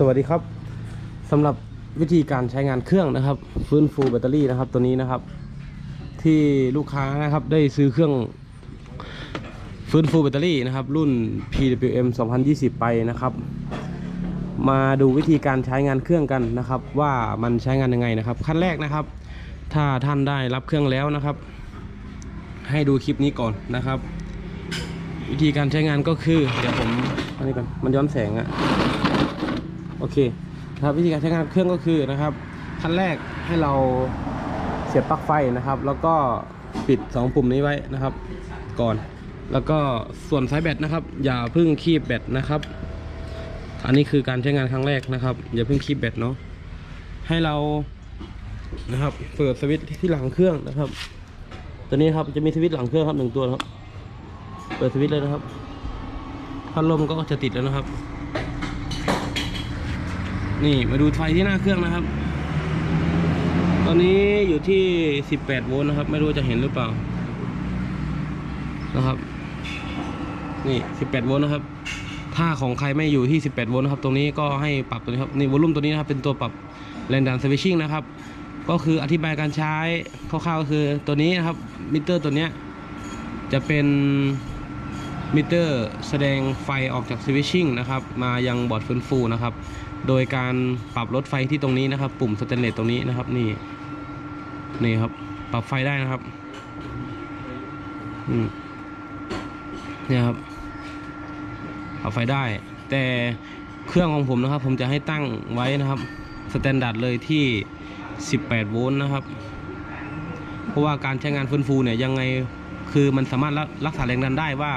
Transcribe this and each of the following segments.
สวัสดีครับสำหรับวิธีการใช้งานเครื่องนะครับ ฟื้นฟูแบตเตอรี่นะครับตัวนี้นะครับ ที่ลูกค้านะครับได้ซื้อเครื่องฟื้นฟูแบตเตอรี่นะครับ รุ่น PWM 2020 ไปนะครับ มาดูวิธีการใช้งานเครื่องกันนะครับ ว่ามันใช้งานยังไงนะครับ ขั้นแรกนะครับ ถ้าท่านได้รับเครื่องแล้วนะครับ ให้ดูคลิปนี้ก่อนนะครับ วิธีการใช้งานก็คือเดี๋ยวผมอันนี้ก่อนมันย้อนแสงอะ โอเคนะครับวิธีการใช้งานเครื่องก็คือนะครับขั้นแรกให้เราเสียบปลั๊กไฟนะครับ แล้วก็ปิด 2 ปุ่มนี้ไว้นะครับ ก่อน แล้วก็ส่วนสายแบตนะครับ อย่าเพิ่งคีบแบตนะครับ อันนี้คือการใช้งานครั้งแรกนะครับ อย่าเพิ่งคีบแบตเนาะให้เรานะครับเปิดสวิตช์ที่หลังเครื่องนะครับ ตัวนี้ครับจะมีสวิตช์หลังเครื่องครับหนึ่งตัวครับ เปิดสวิตช์เลยนะครับพัดลมก็จะติดแล้วนะครับ นี่มาดูไฟที่หน้าเครื่องนะครับ ตอนนี้อยู่ที่ 18 โวลต์นะครับ ไม่รู้จะเห็นหรือเปล่า นะครับ นี่ 18 โวลต์นะครับ ถ้าของใครไม่อยู่ที่ 18 โวลต์นะครับ ตรงนี้ก็ให้ปรับตัวนี้ครับ นี่วอลลุ่มตัวนี้นะครับ เป็นตัวปรับแรงดันสวิตชิ่งนะครับ ก็คืออธิบายการใช้คร่าวๆก็คือตัวนี้นะครับ มิเตอร์ตัวเนี้ยจะเป็นมิเตอร์แสดงไฟออกจากสวิตชิ่งนะครับ มายังบอร์ดฟื้นฟูนะครับ โดยการปรับลดไฟที่ตรงนี้นะครับ ปุ่มสแตนเลสตรงนี้นะครับ นี่นี่ครับ ปรับไฟได้นะครับเนี่ยครับปรับไฟได้ แต่เครื่องของผมนะครับ ผมจะให้ตั้งไว้นะครับสแตนดาร์ดเลยที่ 18 โวลต์นะครับ เพราะว่าการใช้งานฟื้นฟูเนี่ยยังไงคือมันสามารถรักษาแรงดันได้ว่า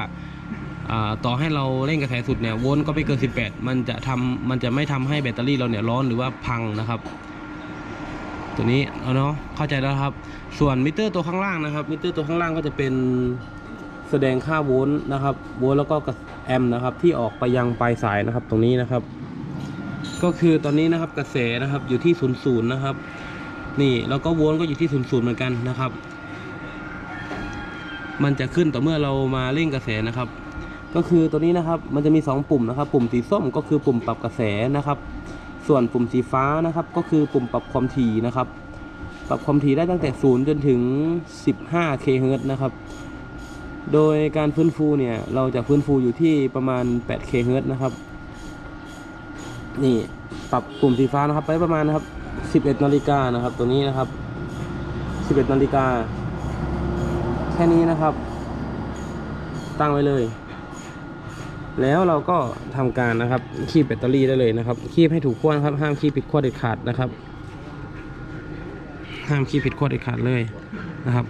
ต่อให้เราเร่งกระแสสุดเนี่ยโวลต์ก็ไม่เกิน 18 มันจะทำมันจะไม่ทำให้แบตเตอรี่เราเนี่ยร้อนหรือว่าพังนะครับ ตัวนี้เอาเนาะเข้าใจแล้วครับ ส่วนมิเตอร์ตัวข้างล่างนะครับ มิเตอร์ตัวข้างล่างก็จะเป็นแสดงค่าโวลต์นะครับโวลต์แล้วก็แอมป์นะครับ ที่ออกไปยังปลายสายนะครับ ตรงนี้นะครับ ก็คือตอนนี้นะครับกระแสนะครับอยู่ที่ศูนย์ศูนย์นะครับ นี่แล้วก็โวลต์ก็อยู่ที่ศูนย์ศูนย์เหมือนกันนะครับ มันจะขึ้นต่อเมื่อเรามาเร่งกระแสนะครับ ก็คือตัวนี้นะครับมันจะมี 2 ปุ่มนะครับ ปุ่มสีส้มก็คือปุ่มปรับกระแสนะครับ ส่วนปุ่มสีฟ้านะครับ ก็คือปุ่มปรับความถี่นะครับ ปรับความถี่ได้ตั้งแต่ 0 จนถึง 15 kHz นะครับ โดยการฟื้นฟูเนี่ยเราจะฟื้นฟูอยู่ที่ประมาณ8 kHz นะครับนี่ปรับปุ่มสีฟ้านะครับ ไปประมาณนะครับ 11 นาฬิกานะครับตัวนี้นะครับ 11 นาฬิกาแค่นี้นะครับ ตั้งไว้เลย แล้วเราก็ทำการนะครับคีบแบตเตอรี่ได้เลยนะครับคีบให้ถูกขั้วนะครับ ห้ามคีบผิดขั้วเด็ดขาดนะครับ ห้ามคีบผิดขั้วเด็ดขาดเลยนะครับ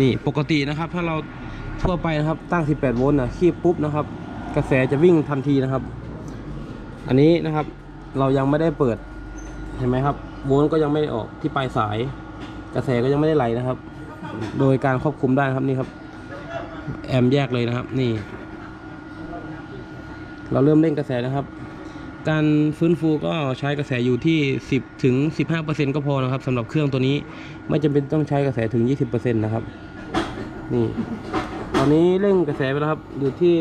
นี่ปกตินะครับ ถ้าเราทั่วไปนะครับตั้ง 18 โวลต์นะคีบปุ๊บนะครับ กระแสจะวิ่งทันทีนะครับ อันนี้นะครับ เรายังไม่ได้เปิดเห็นไหมครับ โวลต์ก็ยังไม่ได้ออกที่ปลายสาย กระแสก็ยังไม่ได้ไหลนะครับ โดยการควบคุมได้ครับนี่ครับ แอมแยกเลยนะครับ นี่ เราเริ่มเร่งกระแสนะครับ การฟื้นฟูก็ใช้กระแสอยู่ที่ 10ถึง15%ก็พอนะครับสำหรับเครื่องตัวนี้ไม่จำเป็นต้องใช้กระแสถึง 20%นะครับนี่ตอนนี้เร่งกระแสไปแล้วครับอยู่ที่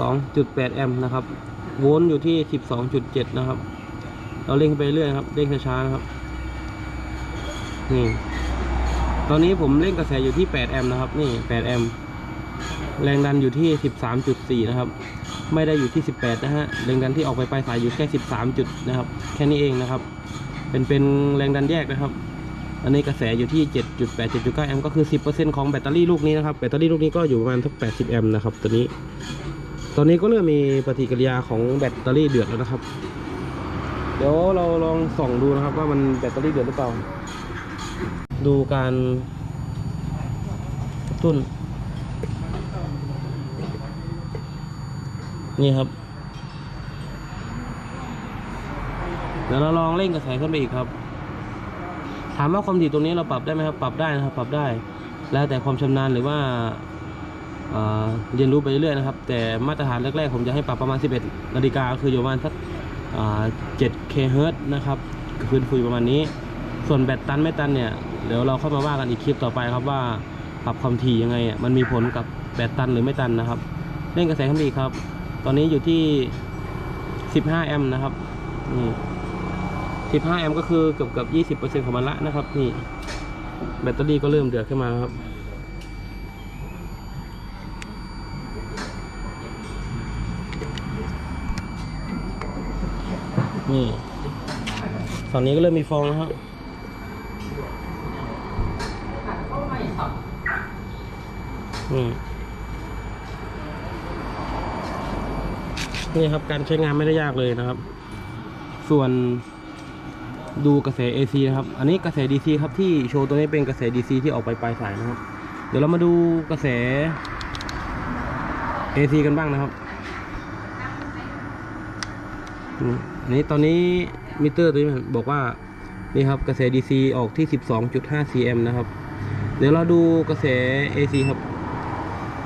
2.8 แอมป์นะครับโวลต์อยู่ที่ 12.7 นะครับ เราเร่งไปเรื่อยครับเร่งช้าๆนะครับนี่ตอนนี้ผมเร่งกระแสอยู่ที่ 8 แอมป์นะครับ นี่ 8 แอมป์แรงดันอยู่ที่ 13.4 นะครับ ไม่ได้อยู่ที่ 18 นะฮะแรงดันที่ออกไปปลายสายอยู่แค่ 13 จุดนะครับ แค่นี้เองนะครับ เป็นเป็นแรงดันแยกนะครับ อันนี้กระแสอยู่ที่ 7.8 7.9 แอมป์ก็คือ 10%ของแบตเตอรี่ลูกนี้นะครับ แบตเตอรี่ลูกนี้ก็อยู่ประมาณสัก 80 แอมป์นะครับ ตัวนี้ ตอนนี้ก็เริ่มมีปฏิกิริยาของแบตเตอรี่เดือดแล้วนะครับ เดี๋ยวเราลองส่องดูนะครับว่ามันแบตเตอรี่เดือดหรือเปล่า ดูการตุ้น นี่ครับ เดี๋ยวเราลองเร่งกระแสขึ้นไปอีกครับ ถามว่าความถี่ตรงนี้เราปรับได้ไหมครับ ปรับได้นะครับ ปรับได้ แล้วแต่ความชำนาญหรือว่าเรียนรู้ไปเรื่อยๆนะครับ แต่มาตรฐานแรกๆ ผมจะให้ปรับประมาณ 11นาฬิกาคืออยู่ประมาณสักอ่า7 k h z นะครับคืนคุยประมาณนี้ ส่วนแบตตันไม่ตันเนี่ย เดี๋ยวเราเข้ามาว่ากันอีกคลิปต่อไปครับว่าปรับความถี่ยังไงมันมีผลกับแบตตันหรือไม่ตันนะครับเร่งกระแสขึ้นไปอีกครับ ตอนนี้อยู่ที่ 15 แอมป์นะครับ นี่สิบห้าแอมป์ก็คือเกือบเกือบยี่สิบเปอร์เซ็นต์ของมันละนะครับ นี่ แบตเตอรี่ก็เริ่มเดือดขึ้นมาครับ นี่ฝั่งนี้ก็เริ่มมีฟองแล้วครับอื นี่ครับการใช้งานไม่ได้ยากเลยนะครับ ส่วนดูกระแส AC นะครับ อันนี้กระแส DC ครับที่โชว์ตัวนี้เป็นกระแส DC ที่ออกไปปลายสายนะครับ เดี๋ยวเรามาดูกระแส AC กันบ้างนะครับ อันนี้ตอนนี้มิเตอร์ตัวนี้บอกว่านี่ครับกระแส DC ออกที่ 12.5 cm นะครับ เดี๋ยวเราดูกระแส AC ครับ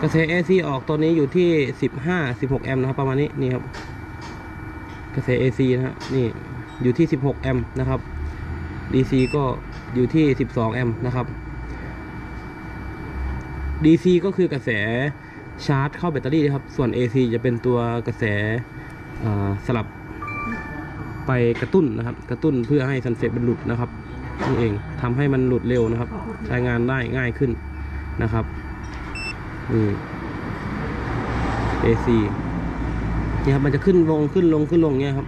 กระแส AC ออกตอนนี้อยู่ที่ 15 16 แอมป์นะครับประมาณนี้นี่ครับกระแส AC นะฮะนี่อยู่ที่ 16 แอมป์นะครับ DC ก็อยู่ที่ 12 แอมป์นะครับ DC ก็คือกระแสชาร์จเข้าแบตเตอรี่นะครับ ส่วน AC จะเป็นตัวกระแสสลับไปกระตุ้นนะครับ กระตุ้นเพื่อให้ซันเซ็ตมันหลุดนะครับนี่เองทำให้มันหลุดเร็วนะครับ ใช้งานได้ง่ายขึ้นนะครับ นี่ AC นี่ครับมันจะขึ้นลงขึ้นลงขึ้นลงเงี้ยครับ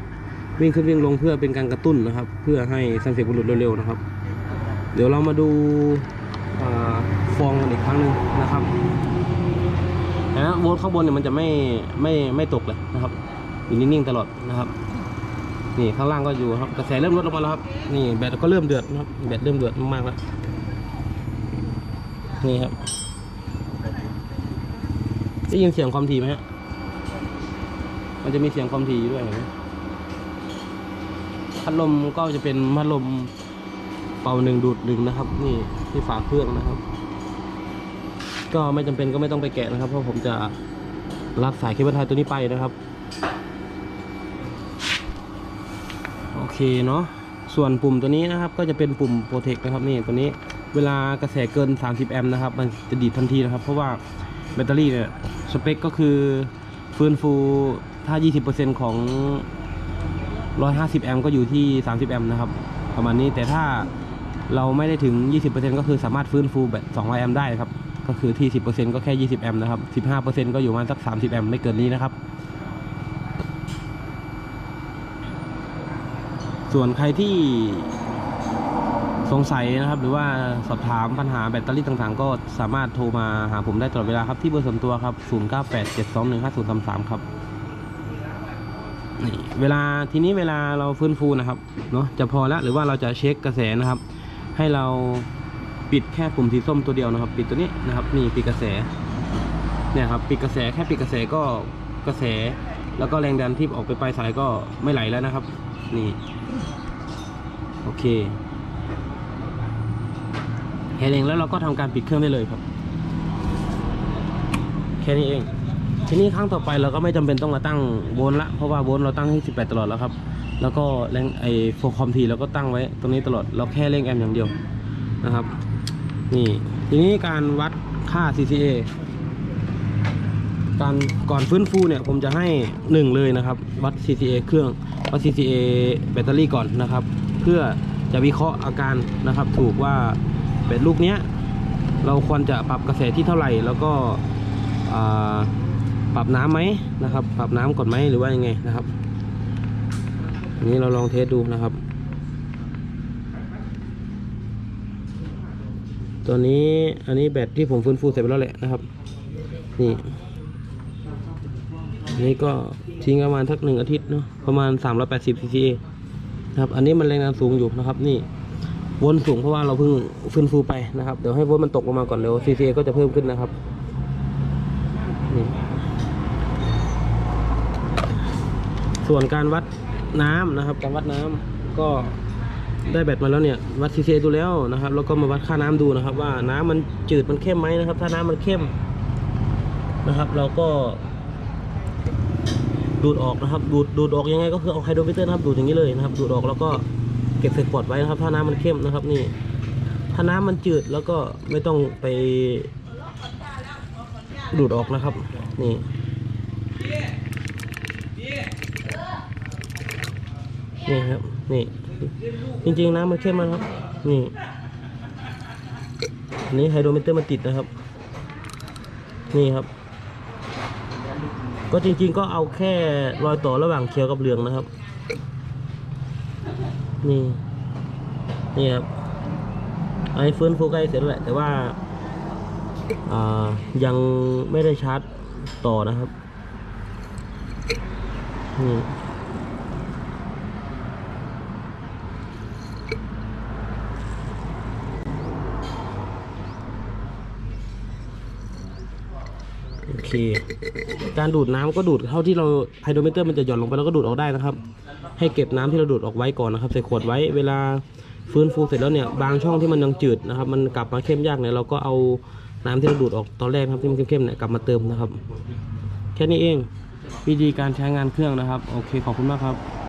วิ่งขึ้นวิ่งลงเพื่อเป็นการกระตุ้นนะครับ เพื่อให้สันเสพบุรุษเร็วๆนะครับ เดี๋ยวเรามาดูอฟองกันอีกครั้งหนึ่งนะครับนะโวลต์ข้างบนเนี่ยมันจะไม่ไม่ไม่ตกเลยนะครับอยู่นิ่งๆตลอดนะครับ นี่ข้างล่างก็อยู่ครับกระแสเริ่มลดลงมาแล้วครับนี่แบตก็เริ่มเดือดนะครับแบตเริ่มเดือดมากๆแล้วนี่ครับ ได้ยินเสียงความถี่ไหมฮะ มันจะมีเสียงความถี่อยู่ด้วยเห็นไหมพัดลมก็จะเป็นพัดลมเป่าหนึ่งดูดหนึ่งนะครับ นี่ที่ฝาเครื่องนะครับ ก็ไม่จำเป็นก็ไม่ต้องไปแกะนะครับ เพราะผมจะรัดสายเคเบิลไทยตัวนี้ไปนะครับ โอเคเนาะส่วนปุ่มตัวนี้นะครับ ก็จะเป็นปุ่มโปรเทคนะครับนี่ตัวนี้เวลากระแสเกิน 30 แอมป์นะครับ มันจะดีดทันทีนะครับ เพราะว่าแบตเตอรี่เนี่ย สเปคก็คือฟื้นฟูถ้า 20%ของ 150 แอมป์ก็อยู่ที่ 30 แอมป์นะครับประมาณนี้แต่ถ้าเราไม่ได้ถึง 20%ก็คือสามารถฟื้นฟูแบบ200แอมป์ได้ครับก็คือที่ 10%ก็แค่ 20 แอมป์นะครับ15%ก็อยู่ประมาณสัก 30 แอมป์ไม่เกินนี้นะครับ ส่วนใครที่ สงสัยนะครับหรือว่าสอบถามปัญหาแบตเตอรี่ต่างๆ ก็สามารถโทรมาหาผมได้ตลอดเวลาครับ ที่เบอร์ส่วนตัวครับ 0987215033 ครับนี่เวลาทีนี้เวลาเราฟื้นฟูนะครับเนาะจะพอแล้วหรือว่าเราจะเช็คกระแสนะครับ ให้เราปิดแค่ปุ่มสีส้มตัวเดียวนะครับ ปิดตัวนี้นะครับนี่ปิดกระแสเนี่ยครับปิดกระแสแค่ปิดกระแสก็กระแส แล้วก็แรงดันที่ออกไปปลายสายก็ไม่ไหลแล้วนะครับ นี่ โอเค แค่นี้เองแล้วเราก็ทำการปิดเครื่องได้เลยครับ แค่นี้เอง ทีนี้ครั้งต่อไปเราก็ไม่จำเป็นต้องมาตั้งโวลต์ละเพราะว่าโวลต์เราตั้งที่18 ตลอดแล้วครับ แล้วก็แรงไอโฟคอมทีเราก็ตั้งไว้ตรงนี้ตลอดเราแค่เร่งแอมป์อย่างเดียวนะครับ นี่ทีนี้การวัดค่า CCA การก่อนฟื้นฟูเนี่ยผมจะให้หนึ่งเลยนะครับ วัด CCA เครื่องวัด CCA แบตเตอรี่ก่อนนะครับ เพื่อจะวิเคราะห์อาการนะครับถูกว่า แบตลูกเนี้ยเราควรจะปรับกระแสที่เท่าไหร่ แล้วก็ปรับน้ำไหมนะครับ ปรับน้ำก่อนไหมหรือว่ายังไงนะครับอันนี้เราลองเทสดูนะครับ ตัวนี้อันนี้แบตที่ผมฟื้นฟูเสร็จไปแล้วแหละนะครับนี่นนี้ก็ทิ้งประมาณทักหนึ่งอาทิตย์เนาะประมาณ380 cc นะครับ อันนี้มันแรงดันสูงอยู่นะครับนี่ วนสูงเพราะว่าเราเพิ่งฟื้นฟูไปนะครับ เดี๋ยวให้วนมันตกลงมาก่อนเดี๋ยว cc ก็จะเพิ่มขึ้นนะครับนี่ส่วนการวัดน้ำนะครับ การวัดน้ำก็ได้แบตมาแล้วเนี่ยวัด cc ดูแล้วนะครับ แล้วก็มาวัดค่าน้ำดูนะครับ ว่าน้ำมันจืดมันเข้มไหมนะครับ ถ้าน้ำมันเข้มนะครับ เราก็ ดูดออกนะครับ ดูดดูดออกยังไงก็คือเอาไฮโดรมิเตอร์นะครับ ดูดอย่างนี้เลยนะครับ ดูดออกแล้วก็ เก็บใส่ขวดไว้นะครับ ถ้าน้ำมันเข้มนะครับ นี่ ถ้าน้ำมันจืดแล้วก็ไม่ต้องไปดูดออกนะครับ นี่นี่ครับนี่ จริงๆน้ำมันเข้มมากครับ นี่อันนี้ไฮโดรเมเตอร์มันติดนะครับ นี่ครับ ก็จริงๆก็เอาแค่รอยต่อระหว่างเขียวกับเหลืองนะครับ นี่ นี่ครับไอ้ฟื้นฟูใกล้เสร็จแล้วแหละแต่ว่าอ่ายังไม่ได้ชาร์จต่อนะครับนี่ เค การดูดน้ำก็ดูดเท่าที่เราไฮโดรเมเตอร์มันจะหย่อนลงไปแล้วก็ดูดออกได้นะครับ ให้เก็บน้ำที่เราดูดออกไว้ก่อนนะครับใส่ขวดไว้เวลาฟื้นฟูเสร็จแล้วเนี่ยบางช่องที่มันยังจืดนะครับ มันกลับมาเข้มยากเนี่ยเราก็เอาน้ำที่เราดูดออกตอนแรกครับที่มันเข้มๆเนี่ยกลับมาเติมนะครับ แค่นี้เองวิธีการใช้งานเครื่องนะครับ โอเคขอบคุณมากครับ